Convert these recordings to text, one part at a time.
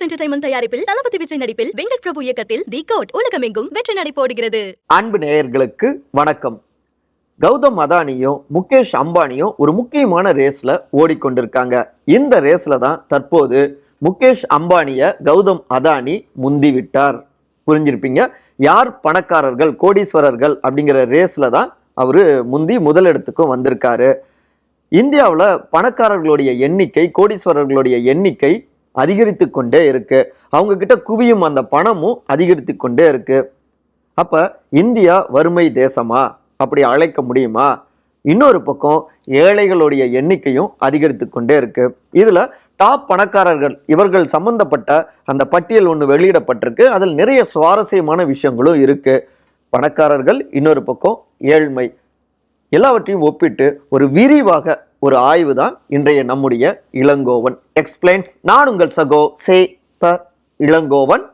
As entertainment தயாரிப்பில் தளபதி விஜய் நடிப்பில் வெங்கட் பிரபு இயக்கத்தில் தி கோட் உலகமெங்கும் வெற்றி நடை போடுகிறது அன்பு நேயர்களுக்கு வணக்கம். கௌதம் அதானியும் முகேஷ் அம்பானியும் ஒரு முக்கியமான ரேஸ்ல ஓடிக்கொண்டிருக்காங்க. இந்த ரேஸ்ல தான் தற்போது முகேஷ் அம்பானிய கௌதம் அதானி முந்தி விட்டார். புரிஞ்சிருப்பீங்க? யார் பணக்காரர்கள் கோடீஸ்வரர்கள் அப்படிங்கிற ரேஸ்ல தான் அவர் முந்தி முதலிடத்துக்கும் வந்திருக்காரு. இந்தியாவில் பணக்காரர்களுடைய எண்ணிக்கை கோடீஸ்வரர்களுடைய எண்ணிக்கை அதிகரித்து கொண்டே இருக்கு. அவங்க கிட்ட குவியும் அந்த பணமும் அதிகரித்து கொண்டே இருக்கு. அப்ப இந்தியா வறுமை தேசமா? அப்படி அழைக்க முடியுமா? இன்னொரு பக்கம் ஏழைகளுடைய எண்ணிக்கையும் அதிகரித்து கொண்டே இருக்கு. இதுல டாப் பணக்காரர்கள் இவர்கள் சம்பந்தப்பட்ட அந்த பட்டியல் ஒன்று வெளியிடப்பட்டிருக்கு. அதில் நிறைய சுவாரஸ்யமான விஷயங்களும் இருக்கு. பணக்காரர்கள் இன்னொரு பக்கம் ஏழ்மை. எல்லாவற்றையும் ஒப்பிட்டு ஒரு விரிவாக ஒரு ஆய்வு தான் இன்றைய நம்முடைய இளங்கோவன். எக்ஸ்பிளைன்ஸ் நான் உங்கள் சகோ சே ப இளங்கோவன்.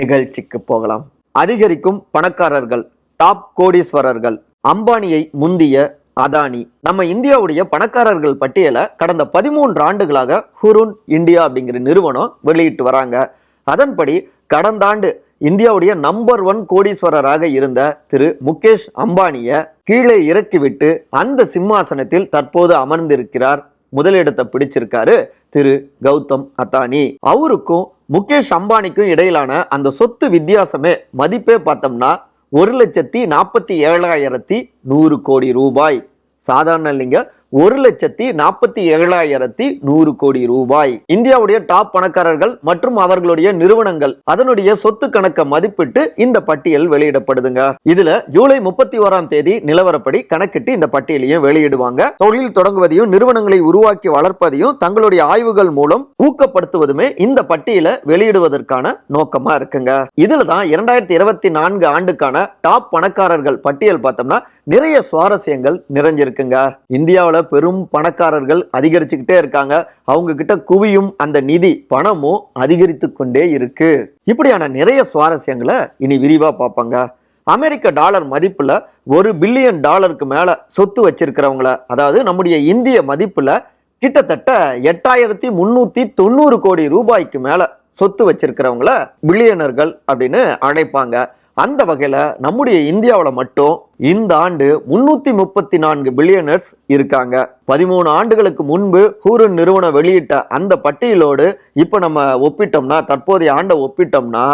நிகழ்ச்சிக்கு போகலாம். அதிகரிக்கும் பணக்காரர்கள் டாப் கோடீஸ்வரர்கள் அம்பானியை முந்திய அதானி. நம்ம இந்தியாவுடைய பணக்காரர்கள் பட்டியலை கடந்த பதிமூன்று ஆண்டுகளாக ஹுருன் இந்தியா அப்படிங்கிற நிறுவனம் வெளியிட்டு வராங்க. அதன்படி கடந்த ஆண்டு இந்தியாவுடைய நம்பர் ஒன் கோடீஸ்வரராக இருந்த திரு முகேஷ் அம்பானிய கீழே இறக்கிவிட்டு அந்த சிம்மாசனத்தில் தற்போது அமர்ந்திருக்கிறார். முதலிடத்தை பிடிச்சிருக்காரு திரு கௌதம் அத்தானி. அவருக்கும் முகேஷ் அம்பானிக்கும் இடையிலான அந்த சொத்து வித்தியாசமே மதிப்பே பார்த்தோம்னா ஒரு லட்சத்தி நாற்பத்தி ஏழாயிரத்தி நூறு கோடி ரூபாய். சாதாரண இல்லைங்க ஒரு லட்சத்தி நாற்பத்தி ஏழாயிரத்தி நூறு கோடி ரூபாய். இந்தியாவுடைய டாப் பணக்காரர்கள் மற்றும் அவர்களுடைய நிறுவனங்கள் அதனுடைய சொத்து கணக்கை மதிப்பிட்டு இந்த பட்டியல் வெளியிடப்படுதுங்க. இதுல ஜூலை முப்பத்தி ஓராம் தேதி நிலவரப்படி கணக்கிட்டு இந்த பட்டியலையும் வெளியிடுவாங்க. தொழில் தொடங்குவதையும் நிறுவனங்களை உருவாக்கி வளர்ப்பதையும் தங்களுடைய ஆய்வுகள் மூலம் ஊக்கப்படுத்துவதுமே இந்த பட்டியலை வெளியிடுவதற்கான நோக்கமா இருக்குங்க. இதுல தான் இரண்டாயிரத்தி இருபத்தி நான்கு ஆண்டுக்கான டாப் பணக்காரர்கள் பட்டியல் பார்த்தோம்னா நிறைய சுவாரஸ்யங்கள் நிறைஞ்சிருக்குங்க. இந்தியாவில் பெரும் பணக்காரர்கள் அதிகரிச்சுக்கிட்டே இருக்காங்க. அவங்க கிட்ட குவியும் அந்த நிதி பணமும் அதிகரித்து கொண்டே இருக்கு. இப்படியான நிறைய சுவாரஸ்யங்களை இனி விரிவா பார்ப்பாங்க. அமெரிக்க டாலர் மதிப்புல ஒரு பில்லியன் டாலருக்கு மேல சொத்து வச்சிருக்கிறவங்கள அதாவது நம்முடைய இந்திய மதிப்புல கிட்டத்தட்ட எட்டாயிரத்தி முன்னூத்தி தொண்ணூறு கோடி ரூபாய்க்கு மேல சொத்து வச்சிருக்கிறவங்கள பில்லியனர்கள் அப்படின்னு அழைப்பாங்க. அந்த வகையில் நம்முடைய இந்தியாவில் மட்டும் இந்த ஆண்டு முன்னூத்தி முப்பத்தி நான்கு பில்லியனர்ஸ் இருக்காங்க. பதிமூணு ஆண்டுகளுக்கு முன்பு ஹூரன் நிறுவனம் வெளியிட்ட அந்த பட்டியலோடு இப்போ நம்ம ஒப்பிட்டோம்னா தற்போதைய ஆண்டை ஒப்பிட்டோம்னா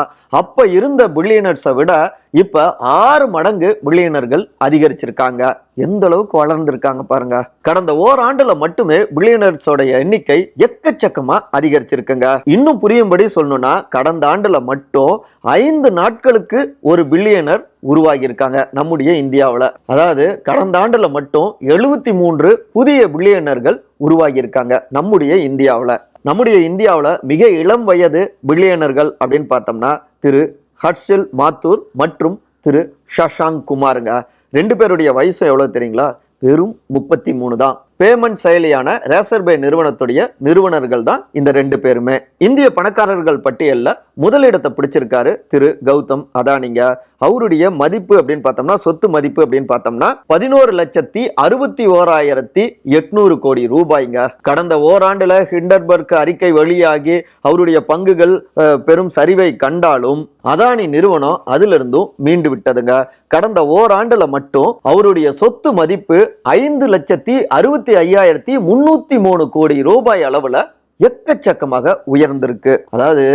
அப்ப இருந்த பில்லியனர்ஸை விட இப்ப ஆறு மடங்கு பில்லியனர்கள் அதிகரிச்சிருக்காங்க. எந்த அளவுக்கு வளர்ந்திருக்காங்க பாருங்க. கடந்த ஓராண்டுல மட்டுமே பில்லியனர்ஸோடைய எண்ணிக்கை எக்கச்சக்கமா அதிகரிச்சிருக்குங்க. இன்னும் புரியும்படி சொல்லணும்னா கடந்த ஆண்டுல மட்டும் ஐந்து நாட்களுக்கு ஒரு பில்லியனர் உருவாகியிருக்காங்க நம்முடைய இந்தியாவில். அதாவது கடந்த ஆண்டில் மட்டும் எழுபத்தி மூன்று புதிய பில்லியனர்கள் உருவாகியிருக்காங்க நம்முடைய இந்தியாவில். நம்முடைய இந்தியாவில் மிக இளம் வயது பில்லியனர்கள் அப்படின்னு பார்த்தோம்னா திரு ஹர்ஷில் மாத்தூர் மற்றும் திரு ஷஷாங் குமாருங்க. ரெண்டு பேருடைய வயசு எவ்வளோ தெரியுங்களா? வெறும் முப்பத்தி மூணு தான். பேமெண்ட் செயலியான ரேசர்பே நிறுவனத்துடைய நிறுவனர்கள் தான் இந்த ரெண்டு பேருமே. இந்திய பணக்காரர்கள் பட்டியலில் முதலிடத்தை பிடிச்சிருக்காரு திரு கௌதம் அதானிங்க. அவருடைய மதிப்பு அப்படின்னு பார்த்தோம்னா சொத்து மதிப்பு அப்படின்னு பார்த்தோம்னா பதினோரு லட்சத்தி அறுபத்தி ஓராயிரத்தி எட்நூறு கோடி ரூபாய்ங்க. கடந்த ஓராண்டுல ஹிண்டர்பர்க் அறிக்கை வெளியாகி அவருடைய பங்குகள் பெரும் சரிவை கண்டாலும் அதானி நிறுவனம் அதிலிருந்தும் மீண்டு விட்டதுங்க. கடந்த ஓராண்டுல மட்டும் அவருடைய சொத்து மதிப்பு ஐந்து லட்சத்தி அறுபத்தி ஐயாயிரத்தி முன்னூத்தி மூணு கோடி ரூபாய் அளவுல எக்கச்சக்கமாக உயர்ந்திருக்கு. அதாவது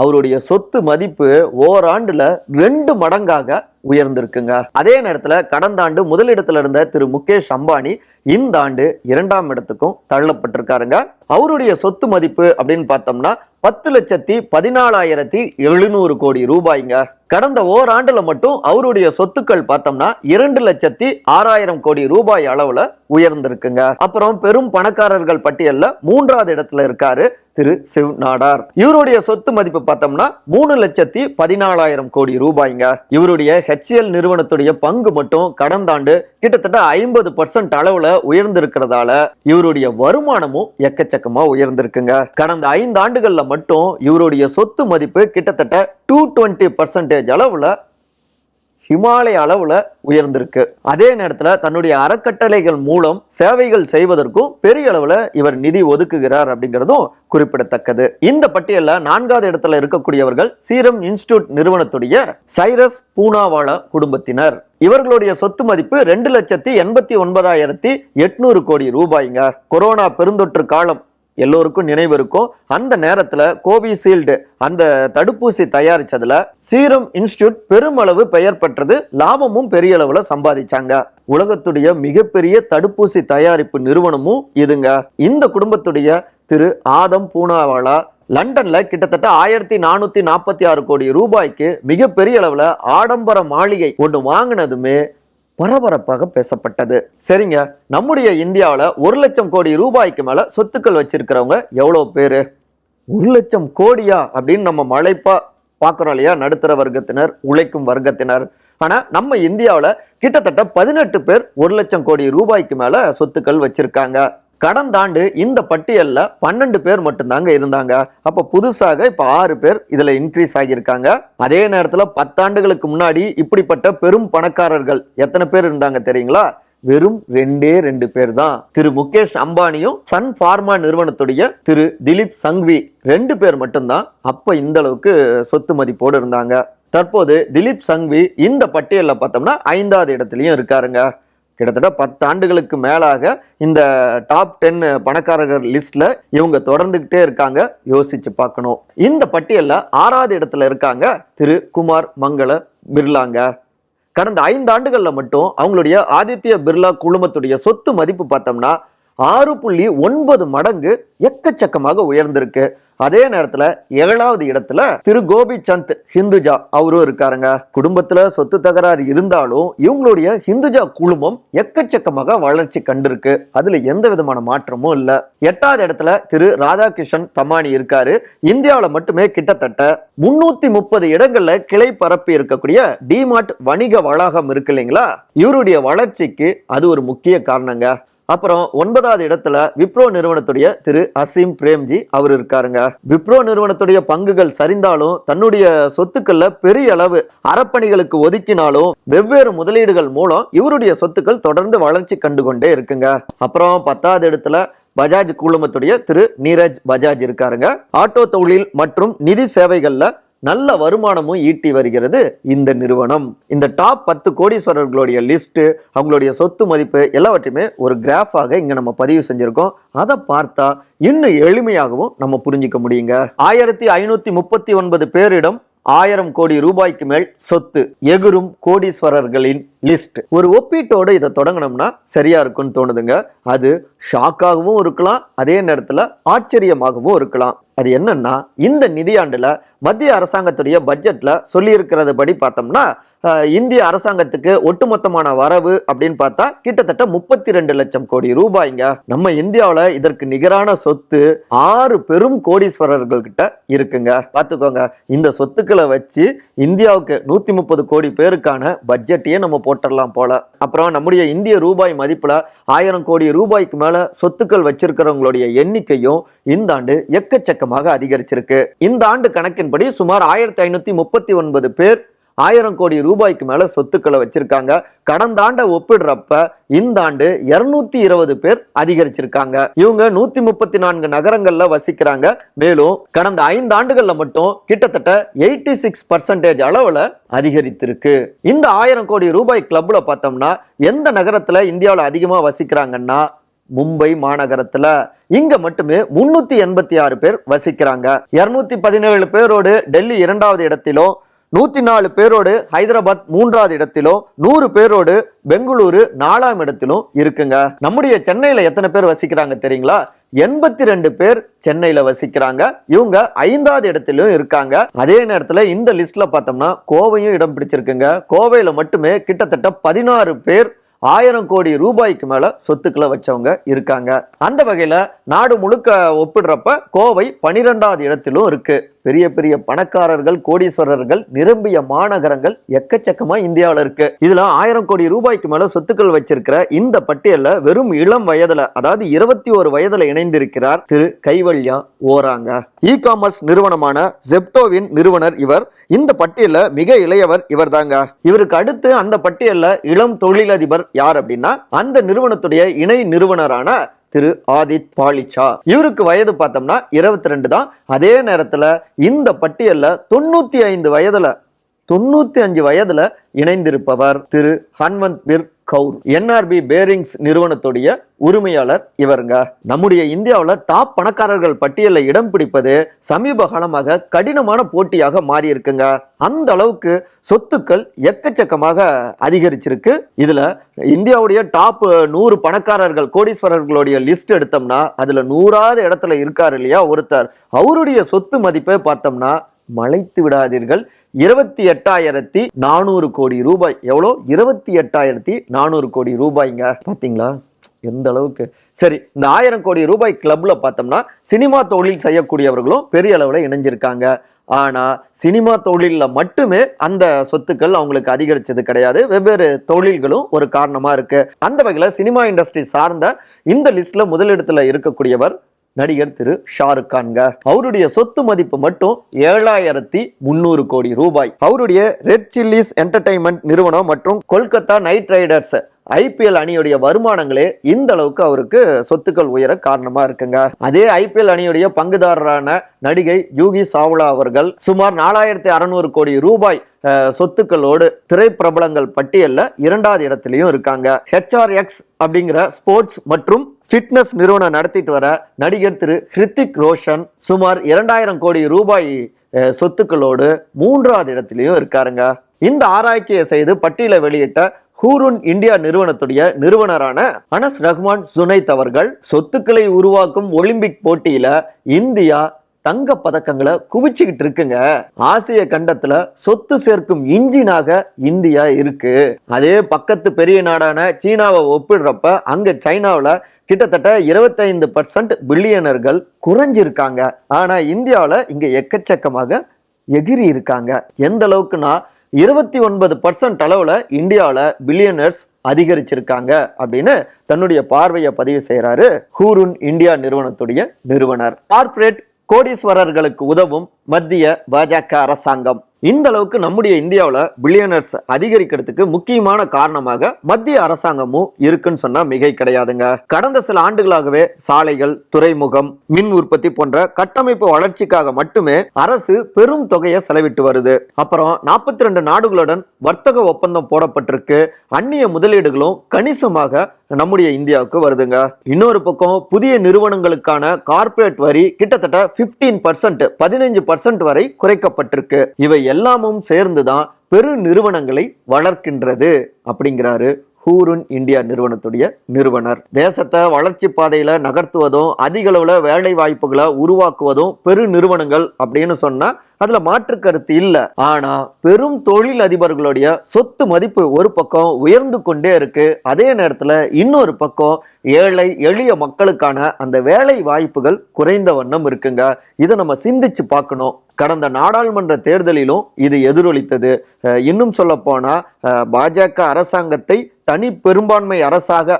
அவருடைய சொத்து மதிப்பு ஓராண்டுல ரெண்டு மடங்காக உயர்ந்திருக்குங்க. அதே நேரத்துல கடந்த ஆண்டு முதலிடத்துல இருந்த திரு முகேஷ் அம்பானி இந்த ஆண்டு இரண்டாம் இடத்துக்கும் தள்ளப்பட்டிருக்காருங்க. அவருடைய சொத்து மதிப்பு அப்படின்னு பார்த்தோம்னா பத்து லட்சத்தி பதினாலாயிரத்தி எழுநூறு கோடி ரூபாய்ங்க. கடந்த ஓராண்டுல மட்டும் அவருடைய சொத்துக்கள் பார்த்தோம்னா இரண்டு லட்சத்தி ஆறாயிரம் கோடி ரூபாய் அளவுல உயர்ந்திருக்குங்க. அப்புறம் பெரும் பணக்காரர்கள் பட்டியல்ல மூன்றாவது இடத்துல இருக்காரு திரு சிவ் நாடார் இவருடைய சொத்து மதிப்பு பார்த்தோம்னா மூணு லட்சத்தி பதினாலாயிரம் கோடி ரூபாய்ங்க. இவருடைய ஹெச்எல் நிறுவனத்துடைய பங்கு மட்டும் கடந்த ஆண்டு கிட்டத்தட்ட ஐம்பது பர்சன்ட் அளவுல உயர்ந்திருக்கிறதால இவருடைய வருமானமும் எக்கச்சக்கமா உயர்ந்திருக்குங்க. கடந்த ஐந்து ஆண்டுகள்ல மட்டும் இவருடைய சொத்து மதிப்பு கிட்டத்தட்ட டூ டுவெண்ட்டி பர்சன்டேஜ் அளவுல ஹிமாலய அளவுல உயர்ந்திருக்கு. அதே நேரத்துல தன்னுடைய அறக்கட்டளைகள் மூலம் சேவைகள் செய்வதற்கும் பெரிய அளவுல இவர் நிதி ஒதுக்குகிறார் அப்படிங்கிறதும் குறிப்பிடத்தக்கது. இந்த பட்டியல்ல நான்காவது இடத்துல இருக்கக்கூடியவர்கள் சீரம் இன்ஸ்டியூட் நிறுவனத்துடைய சைரஸ் பூனாவாலா குடும்பத்தினர். இவர்களுடைய சொத்து மதிப்பு ரெண்டு லட்சத்தி எண்பத்தி ஒன்பதாயிரத்தி எட்நூறு கோடி ரூபாய்ங்க. கொரோனா பெருந்தொற்று காலம் எல்லோருக்கும் நினைவு இருக்கும். அந்த நேரத்தில் கோவிஷீல்டு அந்த தடுப்பூசி தயாரித்ததில் சீரம் இன்ஸ்டியூட் பெருமளவு பெயர் பெற்றது லாபமும் பெரிய அளவில் சம்பாதிச்சாங்க. உலகத்துடைய மிகப்பெரிய தடுப்பூசி தயாரிப்பு நிறுவனமும் இதுங்க. இந்த குடும்பத்துடைய திரு ஆதம் பூனாவாலா லண்டன்ல கிட்டத்தட்ட ஆயிரத்தி நானூத்தி நாற்பத்தி ஆறு கோடி ரூபாய்க்கு மிகப்பெரிய அளவுல ஆடம்பர மாளிகை ஒன்று வாங்கினதுமே பரபரப்பாக பேசப்பட்டது. சரிங்க நம்முடைய இந்தியாவில் ஒரு லட்சம் கோடி ரூபாய்க்கு மேலே சொத்துக்கள் வச்சிருக்கிறவங்க எவ்வளோ பேர்? ஒரு லட்சம் கோடியா? அப்படின்னு நம்ம மலைப்பா பார்க்குறோம் இல்லையா நடுத்தர வர்க்கத்தினர் உழைக்கும் வர்க்கத்தினர். ஆனால் நம்ம இந்தியாவில் கிட்டத்தட்ட பதினெட்டு பேர் ஒரு லட்சம் கோடி ரூபாய்க்கு மேலே சொத்துக்கள் வச்சுருக்காங்க. கடந்த ஆண்டு இந்த பட்டியலில் பன்னெண்டு பேர் மட்டும்தாங்க இருந்தாங்க. அப்போ புதுசாக இப்போ ஆறு பேர் இதில் இன்க்ரீஸ் ஆகியிருக்காங்க. அதே நேரத்தில் பத்தாண்டுகளுக்கு முன்னாடி இப்படிப்பட்ட பெரும் பணக்காரர்கள் எத்தனை பேர் இருந்தாங்க தெரியுங்களா? வெறும் ரெண்டே ரெண்டு பேர் தான். திரு முகேஷ் அம்பானியும் சன் ஃபார்மா நிறுவனத்துடைய திரு திலீப் சங்வி ரெண்டு பேர் மட்டும்தான் அப்போ இந்த அளவுக்கு சொத்து மதிப்போடு இருந்தாங்க. தற்போது திலீப் சங்வி இந்த பட்டியலில் பார்த்தோம்னா ஐந்தாவது இடத்துலையும் இருக்காருங்க. கிட்டத்தட்ட பத்து ஆண்டுகளுக்கு மேலாக இந்த டாப் டென் பணக்காரர்கள் லிஸ்ட்ல இவங்க தொடர்ந்துகிட்டே இருக்காங்க. யோசிச்சு பார்க்கணும். இந்த பட்டியலில் ஆறாவது இடத்துல இருக்காங்க திரு குமார் மங்கள பிர்லாங்க. கடந்த ஐந்து ஆண்டுகளில் மட்டும் அவங்களுடைய ஆதித்ய பிர்லா குழுமத்துடைய சொத்து மதிப்பு பார்த்தோம்னா ஆறு புள்ளி ஒன்பது மடங்கு எக்கச்சக்கமாக உயர்ந்திருக்கு. அதே நேரத்துல ஏழாவது இடத்துல திரு கோபி சந்த் ஹிந்துஜா அவரும் இருக்காருங்க. குடும்பத்துல சொத்து தகராறு இருந்தாலும் இவங்களுடைய ஹிந்துஜா குழுமம் எக்கச்சக்கமாக வளர்ச்சி கண்டிருக்கு. அதுல எந்த விதமான மாற்றமும் இல்ல. எட்டாவது இடத்துல திரு ராதாகிருஷ்ணன் தமானி இருக்காரு. இந்தியாவில் மட்டுமே கிட்டத்தட்ட முன்னூத்தி முப்பது இடங்கள்ல கிளை பரப்பி இருக்கக்கூடிய டிமார்ட் வணிக வளாகம் இருக்கு இல்லைங்களா? இவருடைய வளர்ச்சிக்கு அது ஒரு முக்கிய காரணங்க. அப்புறம் ஒன்பதாவது இடத்துல விப்ரோ நிறுவனத்துடைய திரு அசீம் பிரேம்ஜி அவர் இருக்காருங்க. விப்ரோ நிறுவனத்துடைய பங்குகள் சரிந்தாலும் தன்னுடைய சொத்துக்கள்ல பெரிய அளவு அறப்பணிகளுக்கு ஒதுக்கினாலும் வெவ்வேறு முதலீடுகள் மூலம் இவருடைய சொத்துக்கள் தொடர்ந்து வளர்ச்சி கண்டு கொண்டே இருக்குங்க. அப்புறம் பத்தாவது இடத்துல பஜாஜ் குழுமத்துடைய திரு நீரஜ் பஜாஜ் இருக்காருங்க. ஆட்டோ தொழில் மற்றும் நிதி சேவைகள்ல நல்ல வருமானமும் ஈட்டி வருகிறது இந்த நிறுவனம். இந்த டாப் பத்து கோடீஸ்வரர்களுடைய லிஸ்ட் அவங்களுடைய சொத்து மதிப்பு எல்லாவற்றையுமே ஒரு கிராஃபாக இங்க நம்ம பதிவு செஞ்சிருக்கோம். அதை பார்த்தா இன்னும் எளிமையாகவும் நம்ம புரிஞ்சுக்க முடியுங்க. ஆயிரத்தி ஐநூத்தி முப்பத்தி ஒன்பது பேரிடம் ஆயிரம் கோடி ரூபாய்க்கு மேல் சொத்து எகுரும் கோடீஸ்வரர்களின் லிஸ்ட் ஒரு ஒப்பீட்டோட இதை தொடங்கினோம்னா சரியா இருக்கும்னு தோணுதுங்க. அது ஷாக்காகவும் இருக்கலாம் அதே நேரத்தில் ஆச்சரியமாகவும் இருக்கலாம். அது என்னன்னா இந்த நிதியாண்டுல மத்திய அரசாங்கத்துடைய பட்ஜெட்ல சொல்லியிருக்கிறது படி பார்த்தோம்னா இந்திய அரசாங்கத்துக்கு ஒட்டுமொத்தமான வரவு அப்படின்னு பார்த்தா கிட்டத்தட்ட முப்பத்தி ரெண்டு லட்சம் கோடி ரூபாய்ங்க. நம்ம இந்தியாவில் இதற்கு நிகரான சொத்து ஆறு பெரும் கோடீஸ்வரர்கள் கிட்ட இருக்குங்க. பார்த்துக்கோங்க இந்த சொத்துக்களை வச்சு இந்தியாவுக்கு நூத்தி முப்பது கோடி பேருக்கான பட்ஜெட்டையே நம்ம போட்டுடலாம் போல. அப்புறம் நம்முடைய இந்திய ரூபாய் மதிப்புல ஆயிரம் கோடி ரூபாய்க்கு மேல சொத்துக்கள் வச்சிருக்கிறவங்களுடைய எண்ணிக்கையும் இந்த ஆண்டு எக்கச்சக்கமாக அதிகரிச்சிருக்கு. இந்த ஆண்டு கணக்கின்படி சுமார் ஆயிரத்தி ஐநூத்தி முப்பத்தி ஒன்பது பேர் ஆயிரம் கோடி ரூபாய்க்கு மேல சொத்துக்களை வச்சிருக்காங்க. கடந்த ஆண்டை ஒப்பிடுறப்ப இந்த ஆண்டு இருநூத்தி இருபது பேர் அதிகரிச்சிருக்காங்க. இவங்க நூத்தி முப்பத்தி நான்கு நகரங்கள்ல வசிக்கிறாங்க. மேலும் கடந்த ஐந்து ஆண்டுகள்ல மட்டும் கிட்டத்தட்ட எயிட்டி சிக்ஸ் பர்சன்டேஜ் அளவுல அதிகரித்திருக்கு. இந்த ஆயிரம் கோடி ரூபாய் கிளப்ல பார்த்தோம்னா எந்த நகரத்துல இந்தியாவில் அதிகமா வசிக்கிறாங்கன்னா? மும்பை மாநகரத்துல. இங்க மட்டுமே முன்னூத்தி எண்பத்தி ஆறு பேர் வசிக்கிறாங்க. இருநூத்தி பதினேழு பேரோடு டெல்லி இரண்டாவது இடத்திலும் நூத்தி நாலு பேரோடு ஹைதராபாத் மூன்றாவது இடத்திலும் நூறு பேரோடு பெங்களூரு நாலாம் இடத்திலும் இருக்குங்க. நம்முடைய சென்னையில எத்தனை பேர் வசிக்கிறாங்க தெரியுங்களா? எண்பத்தி ரெண்டு பேர் சென்னையில வசிக்கிறாங்க. இவங்க ஐந்தாவது இடத்திலும் இருக்காங்க. அதே நேரத்துல இந்த லிஸ்ட்ல பார்த்தோம்னா கோவையும் இடம் பிடிச்சிருக்குங்க. கோவையில மட்டுமே கிட்டத்தட்ட பதினாறு பேர் ஆயிரம் கோடி ரூபாய்க்கு மேல சொத்துக்களை வச்சவங்க இருக்காங்க. அந்த வகையில நாடு முழுக்க ஒப்பிடுறப்ப கோவை பனிரெண்டாவது இடத்திலும் இருக்கு. பெரிய பெரிய பணக்காரர்கள் கோடீஸ்வரர்கள் நிரம்பிய மாநகரங்கள் எக்கச்சக்கமா இந்தியாவில் இருக்கு. இதுல ஆயிரம் கோடி ரூபாய்க்கு மேல சொத்துக்கள் வச்சிருக்கிற இந்த பட்டியல்ல வெறும் இளம் வயதுல அதாவது இருபத்தி ஒரு வயதுல இணைந்திருக்கிறார் திரு கைவல்யா ஓராங்க. இ காமர்ஸ் நிறுவனமான ஜெப்டோவின் நிறுவனர் இவர். இந்த பட்டியல்ல மிக இளையவர் இவர் தாங்க இவருக்கு அடுத்து அந்த பட்டியல்ல இளம் தொழிலதிபர் யார் அப்படின்னா அந்த நிறுவனத்துடைய இணை நிறுவனரான திரு ஆதித் பாலிச்சா. இவருக்கு வயது பார்த்தோம்னா இருபத்தி ரெண்டு தான். அதே நேரத்தில் இந்த பட்டியலில் தொண்ணூத்தி ஐந்து வயதுல தொண்ணூத்தி அஞ்சு வயதுல இணைந்திருப்பவர் திரு ஹன்வந்த் பிர் கவுர் என்ஆர்பி பேரிங்ஸ் நிறுவனத்துடைய உரிமையாளர் இவருங்க. நம்முடைய இந்தியாவில் டாப் பணக்காரர்கள் பட்டியலில் இடம் பிடிப்பது சமீப காலமாக கடினமான போட்டியாக மாறி இருக்குங்க அந்த அளவுக்கு சொத்துக்கள் எக்கச்சக்கமாக அதிகரிச்சிருக்கு. இதுல இந்தியாவுடைய டாப் நூறு பணக்காரர்கள் கோடீஸ்வரர்களுடைய லிஸ்ட் எடுத்தோம்னா அதுல நூறாவது இடத்துல இருக்காரு இல்லையா ஒருத்தர். அவருடைய சொத்து மதிப்பை பார்த்தோம்னா மலைத்து விடாதீர்கள். இருபத்தி எட்டாயிரத்தி நானூறு கோடி ரூபாய். எவ்வளோ? இருபத்தி எட்டாயிரத்தி நானூறு கோடி ரூபாய்ங்க. பார்த்தீங்களா எந்த அளவுக்கு? சரி இந்த ஆயிரம் கோடி ரூபாய் கிளப்ல பார்த்தோம்னா சினிமா தொழில் செய்யக்கூடியவர்களும் பெரிய அளவில் இணைஞ்சிருக்காங்க. ஆனால் சினிமா தொழிலில் மட்டுமே அந்த சொத்துக்கள் அவங்களுக்கு அதிகரிச்சது கிடையாது. வெவ்வேறு தொழில்களும் ஒரு காரணமாக இருக்குது அந்த வகையில் சினிமா இண்டஸ்ட்ரி சார்ந்த இந்த லிஸ்ட்டில் முதலிடத்தில் இருக்கக்கூடியவர் நடிகர் திரு ஷாருக் கான்க அவருடைய சொத்து மதிப்பு மட்டும் ஏழாயிரத்தி முன்னூறு கோடி ரூபாய். அவருடைய ரெட் சில்லிஸ் என்டர்டைன்மெண்ட் நிறுவனம் மற்றும் கொல்கத்தா நைட் ரைடர்ஸ் ஐபிஎல் அணியுடைய வருமானங்களே இந்த அளவுக்கு அவருக்கு சொத்துக்கள் உயர காரணமா இருக்குங்க. அதே ஐபிஎல் அணியுடைய பங்குதாரரான நடிகை யூகி சாவ்லா அவர்கள் சுமார் நாலாயிரத்தி அறநூறு கோடி ரூபாய் சொத்துக்களோடு திரைப்பிரபலங்கள் பட்டியலில் இரண்டாவது இடத்துலையும் இருக்காங்க. ஹெச்ஆர்எக்ஸ் அப்படிங்கிற ஸ்போர்ட்ஸ் மற்றும் ஃபிட்னஸ் நிறுவனம் நடத்திட்டு வர நடிகர் திரு ஹிருத்திக் ரோஷன் சுமார் இரண்டாயிரம் கோடி ரூபாய் சொத்துக்களோடு மூன்றாவது இடத்துலையும் இருக்காருங்க. இந்த ஆராய்ச்சியை செய்து பட்டியலை வெளியிட்ட ஹூருன் இந்தியா நிறுவனத்துடைய நிறுவனரான அனஸ் ரஹ்மான் சுனைத் அவர்கள் சொத்துக்களை உருவாக்கும் ஒலிம்பிக் போட்டியில இந்தியா தங்க பதக்கங்களை குவிச்சுக்கிட்டு இருக்குங்க ஆசிய கண்டத்துல சொத்து சேர்க்கும் இன்ஜினாக இந்தியா இருக்கு. அதே பக்கத்து பெரிய நாடான சீனாவை ஒப்பிடுறப்ப அங்க சைனாவில் கிட்டத்தட்ட இருபத்தைந்து பர்சன்ட் பில்லியனர்கள் குறைஞ்சிருக்காங்க. ஆனா இந்தியாவில் இங்க எக்கச்சக்கமாக எகிரி இருக்காங்க. எந்த அளவுக்குன்னா இருபத்தி ஒன்பது பர்சன்ட் அளவில் இந்தியாவில் பில்லியனர்ஸ் அதிகரிச்சிருக்காங்க அப்படின்னு தன்னுடைய பார்வையை பதிவு செய்கிறாரு ஹூருன் இந்தியா நிறுவனத்துடைய நிறுவனர். கார்ப்பரேட் கோடீஸ்வரர்களுக்கு உதவும் மத்திய பாஜக அரசாங்கம். இந்த அளவுக்கு நம்முடைய இந்தியாவில் பில்லியனர்ஸ் அதிகரிக்கிறதுக்கு முக்கியமான காரணமாக மத்திய அரசாங்கமும் இருக்குன்னு சொன்னா மிகை கிடையாதுங்க. கடந்த சில ஆண்டுகளாகவே சாலைகள் துறைமுகம் மின் உற்பத்தி போன்ற கட்டமைப்பு வளர்ச்சிக்காக மட்டுமே அரசு பெரும் தொகையை செலவிட்டு வருது. அப்புறம் நாற்பத்தி ரெண்டு நாடுகளுடன் வர்த்தக ஒப்பந்தம் போடப்பட்டிருக்கு. அந்நிய முதலீடுகளும் கணிசமாக நம்முடைய இந்தியாவுக்கு வருதுங்க. இன்னொரு பக்கம் புதிய நிறுவனங்களுக்கான கார்ப்பரேட் வரி கிட்டத்தட்ட 15% பர்சன்ட் பதினைஞ்சு பர்சன்ட் வரை குறைக்கப்பட்டிருக்கு. இவை எல்லாமும் சேர்ந்துதான் பெரு நிறுவனங்களை வளர்க்கின்றது அப்படிங்கிறாரு ஹூருன் இந்தியா நிறுவனத்துடைய நிறுவனர். தேசத்தை வளர்ச்சி பாதையில் நகர்த்துவதும் அதிக அளவில் வேலை வாய்ப்புகளை உருவாக்குவதும் பெரு நிறுவனங்கள் அப்படின்னு சொன்னால் அதில் மாற்று கருத்து இல்லை. ஆனால் பெரும் தொழில் அதிபர்களுடைய சொத்து மதிப்பு ஒரு பக்கம் உயர்ந்து கொண்டே இருக்கு. அதே நேரத்தில் இன்னொரு பக்கம் ஏழை எளிய மக்களுக்கான அந்த வேலை வாய்ப்புகள் குறைந்த வண்ணம் இருக்குங்க. இதை நம்ம சிந்திச்சு பார்க்கணும். கடந்த நாடாளுமன்ற தேர்தலிலும் இது எதிரொலித்தது. இன்னும் சொல்ல போனால் பாஜக அரசாங்கத்தை தனி பெரும்பான்மை அரசாக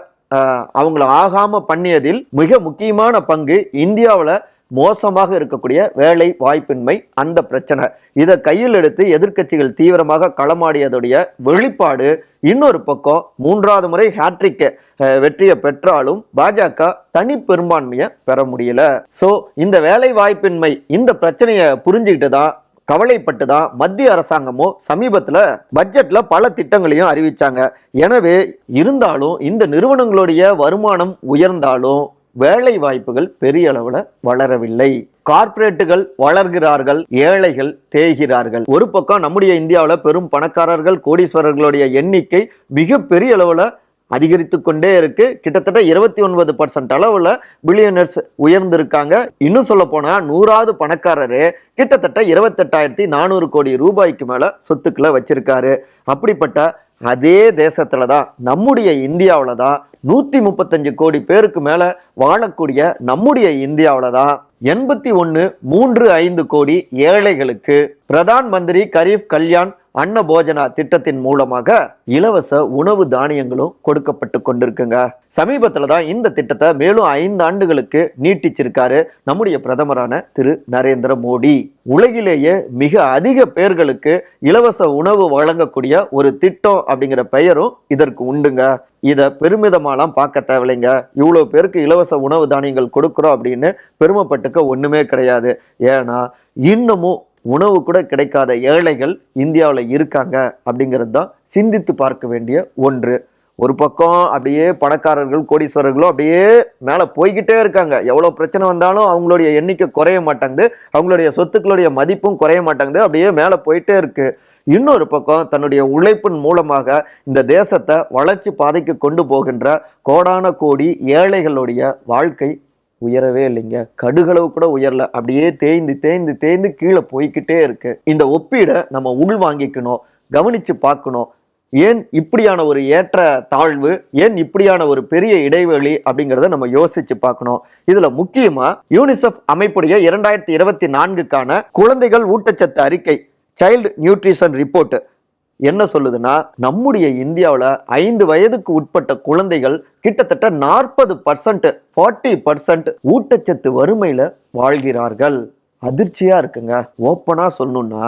அவங்கள ஆகாம பண்ணியதில் மிக முக்கியமான பங்கு இந்தியாவில் மோசமாக இருக்கக்கூடிய வேலை வாய்ப்பின்மை அந்த பிரச்சனை. இதை கையில் எடுத்து எதிர்க்கட்சிகள் தீவிரமாக களமாடியதுடைய வெளிப்பாடு இன்னொரு பக்கம் மூன்றாவது முறை ஹேட்ரிக் வெற்றியை பெற்றாலும் பாஜக தனி பெரும்பான்மையை பெற முடியல. ஸோ இந்த வேலை வாய்ப்பின்மை இந்த பிரச்சனையை புரிஞ்சுக்கிட்டு தான் கவலைப்பட்டு தான் மத்திய அரசாங்கமோ சமீபத்தில் பட்ஜெட்டில் பல திட்டங்களையும் அறிவித்தாங்க எனவே இருந்தாலும் இந்த நிறுவனங்களுடைய வருமானம் உயர்ந்தாலும் வேலை வாய்ப்புகள் பெரிய அளவில் வளரவில்லை. கார்ப்பரேட்டுகள் வளர்கிறார்கள் ஏழைகள் தேய்கிறார்கள். ஒரு பக்கம் நம்முடைய இந்தியாவில் பெரும் பணக்காரர்கள் கோடீஸ்வரர்களுடைய எண்ணிக்கை மிக பெரிய அதிகரித்து கொண்டே இருக்கு. கிட்டத்தட்ட இருபத்தி ஒன்பது பர்சன்ட் அளவுல பில்லியனர்ஸ் உயர்ந்திருக்காங்க. இன்னும் சொல்ல போனா நூறாவது பணக்காரரு கிட்டத்தட்ட இருபத்தெட்டாயிரத்தி நானூறு கோடி ரூபாய்க்கு மேல சொத்துக்களை வச்சிருக்காரு. அப்படிப்பட்ட அதே தேசத்துல தான் நம்முடைய இந்தியாவில் தான் நூற்றி முப்பத்தஞ்சு கோடி பேருக்கு மேலே வாழக்கூடிய நம்முடைய இந்தியாவில் தான் எண்பத்தி ஒன்று மூன்று ஐந்து கோடி ஏழைகளுக்கு பிரதான் மந்திரி கரீப் கல்யாண் அன்ன போஜனா திட்டத்தின் மூலமாக இலவச உணவு தானியங்களும் கொடுக்கப்பட்டு கொண்டிருக்குங்க. சமீபத்தில் தான் இந்த திட்டத்தை மேலும் ஐந்து ஆண்டுகளுக்கு நீட்டிச்சிருக்காரு நம்முடைய பிரதமரான திரு நரேந்திர மோடி. உலகிலேயே மிக அதிக பேர்களுக்கு இலவச உணவு வழங்கக்கூடிய ஒரு திட்டம் அப்படிங்கிற பெயரும் இதற்கு உண்டுங்க. இதை பெருமிதமாலாம் பார்க்க தேவையில்லைங்க. இவ்வளோ பேருக்கு இலவச உணவு தானியங்கள் கொடுக்குறோம் அப்படின்னு பெருமைப்பட்டுக்க ஒன்றுமே கிடையாது. ஏன்னா இன்னமும் உணவு கூட கிடைக்காத ஏழைகள் இந்தியாவில் இருக்காங்க அப்படிங்கிறது தான் சிந்தித்து பார்க்க வேண்டிய ஒன்று. ஒரு பக்கம் அப்படியே பணக்காரர்கள் கோடீஸ்வரர்களும் அப்படியே மேலே போய்கிட்டே இருக்காங்க. எவ்வளோ பிரச்சனை வந்தாலும் அவங்களுடைய எண்ணிக்கை குறைய மாட்டேங்குது. அவங்களுடைய சொத்துக்களுடைய மதிப்பும் குறைய மாட்டேங்குது. அப்படியே மேலே போயிட்டே இருக்குது இன்னொரு பக்கம் தன்னுடைய உழைப்பின் மூலமாக இந்த தேசத்தை வளர்ச்சி பாதைக்கு கொண்டு போகின்ற கோடான கோடி ஏழைகளுடைய வாழ்க்கை உயரவே இல்லைங்க. கடுகளவு கூட உயரல. அப்படியே தேய்ந்து தேய்ந்து தேய்ந்து கீழே போய்க்கிட்டே இருக்கு. இந்த ஒப்பீடை நம்ம உள் வாங்கிக்கணும் கவனிச்சு பார்க்கணும். ஏன் இப்படியான ஒரு ஏற்ற தாழ்வு ஏன் இப்படியான ஒரு பெரிய இடைவெளி அப்படிங்கிறத நம்ம யோசிச்சு பார்க்கணும். இதுல முக்கியமா யூனிசெஃப் அமைப்புடைய இரண்டாயிரத்தி இருபத்தி நான்குக்கான குழந்தைகள் ஊட்டச்சத்து அறிக்கை சைல்டு நியூட்ரிஷன் ரிப்போர்ட் என்ன சொல்லுதுன்னா நம்முடைய இந்தியாவில் ஐந்து வயதுக்கு உட்பட்ட குழந்தைகள் கிட்டத்தட்ட நாற்பது பர்சன்ட் ஃபார்ட்டி பர்சன்ட் ஊட்டச்சத்து வறுமையில் வாழ்கிறார்கள். அதிர்ச்சியாக இருக்குங்க. ஓப்பனாக சொல்லணும்னா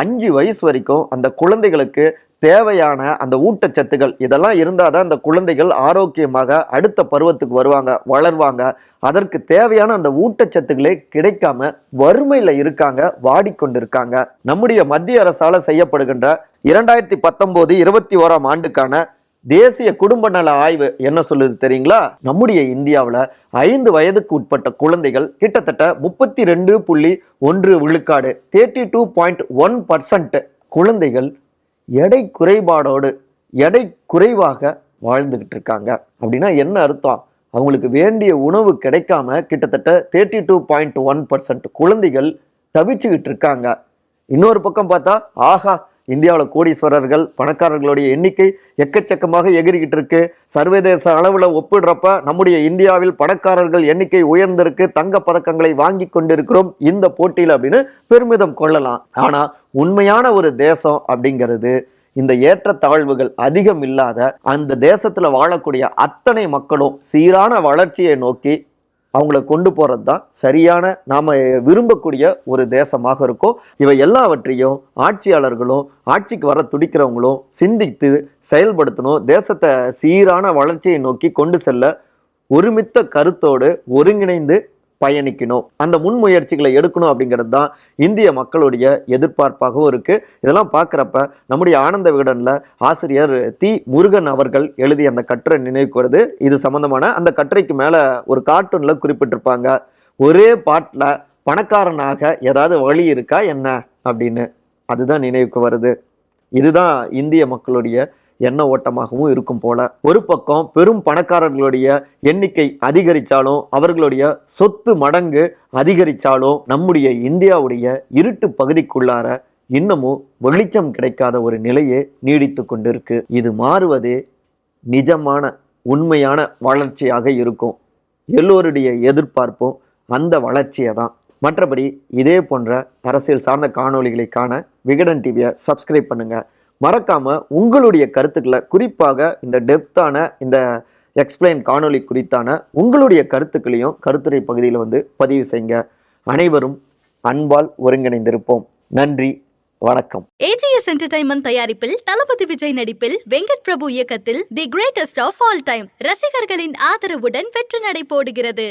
அஞ்சு வயசு வரைக்கும் அந்த குழந்தைகளுக்கு தேவையான அந்த ஊட்டச்சத்துகள் இதெல்லாம் இருந்தால் தான் அந்த குழந்தைகள் ஆரோக்கியமாக அடுத்த பருவத்துக்கு வருவாங்க வளர்வாங்க. அதற்கு தேவையான அந்த ஊட்டச்சத்துக்களே கிடைக்காம வறுமையில் இருக்காங்க வாடிக்கொண்டிருக்காங்க. நம்முடைய மத்திய அரசால் செய்யப்படுகின்ற இரண்டாயிரத்தி பத்தொம்போது இருபத்தி ஓராம் ஆண்டுக்கான தேசிய குடும்ப நல ஆய்வு என்ன சொல்லுது தெரியுங்களா? நம்முடைய இந்தியாவில் ஐந்து வயதுக்கு உட்பட்ட குழந்தைகள் கிட்டத்தட்ட முப்பத்தி ரெண்டு புள்ளி ஒன்று விழுக்காடு thirty two point one percent குழந்தைகள் எடை குறைபாடோடு எடை குறைவாக வாழ்ந்துக்கிட்டு இருக்காங்க. அப்படின்னா என்ன அர்த்தம்? அவங்களுக்கு வேண்டிய உணவு கிடைக்காம கிட்டத்தட்ட thirty two point one percent குழந்தைகள் தவிச்சுக்கிட்டு இருக்காங்க. இன்னொரு பக்கம் பார்த்தா ஆஹா இந்தியாவில் கோடீஸ்வரர்கள் பணக்காரர்களுடைய எண்ணிக்கை எக்கச்சக்கமாக எகிரிக்கிட்டு இருக்கு. சர்வதேச அளவில் ஒப்பிடுறப்ப நம்முடைய இந்தியாவில் பணக்காரர்கள் எண்ணிக்கை உயர்ந்திருக்கு. தங்க பதக்கங்களை வாங்கி கொண்டிருக்கிறோம். இந்த போட்டியில் அப்படின்னு பெருமிதம் கொள்ளலாம். ஆனால் உண்மையான ஒரு தேசம் அப்படிங்கிறது இந்த ஏற்றத்தாழ்வுகள் அதிகம் இல்லாத அந்த தேசத்தில் வாழக்கூடிய அத்தனை மக்களும் சீரான வளர்ச்சியை நோக்கி அவங்கள கொண்டு போகிறது தான் சரியான நாம் விரும்பக்கூடிய ஒரு தேசமாக இருக்கும். இவை எல்லாவற்றையும் ஆட்சியாளர்களும் ஆட்சிக்கு வர துடிக்கிறவங்களும் சிந்தித்து செயல்படுத்தணும். தேசத்தை சீரான வளர்ச்சியை நோக்கி கொண்டு செல்ல ஒருமித்த கருத்தோடு ஒருங்கிணைந்து பயணிக்கணும். அந்த முன்முயற்சிகளை எடுக்கணும் அப்படிங்கிறது தான் இந்திய மக்களுடைய எதிர்பார்ப்பாகவும் இருக்குது இதெல்லாம் பார்க்குறப்ப நம்முடைய ஆனந்த விகடனில் ஆசிரியர் தி. முருகன் அவர்கள் எழுதிய அந்த கட்டுரை நினைவுக்கு வருது. இது சம்பந்தமான அந்த கட்டுரைக்கு மேலே ஒரு கார்ட்டூனில் குறிப்பிட்டிருப்பாங்க. ஒரே பாட்டில் பணக்காரனாக ஏதாவது வழி இருக்கா என்ன? அப்படின்னு. அதுதான் நினைவுக்கு வருது. இதுதான் இந்திய மக்களுடைய எண்ண ஓட்டமாகவும் இருக்கும் போல. ஒரு பக்கம் பெரும் பணக்காரர்களுடைய எண்ணிக்கை அதிகரித்தாலும் அவர்களுடைய சொத்து மடங்கு அதிகரித்தாலும் நம்முடைய இந்தியாவுடைய இருட்டு பகுதிக்குள்ளார இன்னமும் வெளிச்சம் கிடைக்காத ஒரு நிலையே நீடித்து கொண்டிருக்கு. இது மாறுவதே நிஜமான உண்மையான வளர்ச்சியாக இருக்கும். எல்லோருடைய எதிர்பார்ப்பும் அந்த வளர்ச்சியை தான். மற்றபடி இதே போன்ற அரசியல் சார்ந்த காணொலிகளை காண விகடன் டிவியை சப்ஸ்கிரைப் பண்ணுங்கள் மறக்காம உங்களுடைய கருத்துக்களை குறிப்பாக இந்த டெப்த்தான இந்த எக்ஸ்பிளைன் காணொளி குறித்தான உங்களுடைய கருத்துக்களையும் கருத்துரை பகுதியில் வந்து பதிவு செய்யுங்க. அனைவரும் அன்பால் ஒருங்கிணைந்திருப்போம். நன்றி வணக்கம். ஏஜிஎஸ் என்டர்டைன்மெண்ட் தயாரிப்பில் தளபதி விஜய் நடிப்பில் வெங்கட் பிரபு இயக்கத்தில் the greatest of all time ரசிகர்களின் ஆதரவுடன் வெற்றி நடை போடுகிறது.